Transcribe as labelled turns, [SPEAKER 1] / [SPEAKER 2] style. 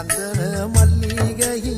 [SPEAKER 1] சந்தன மல்லிகையின்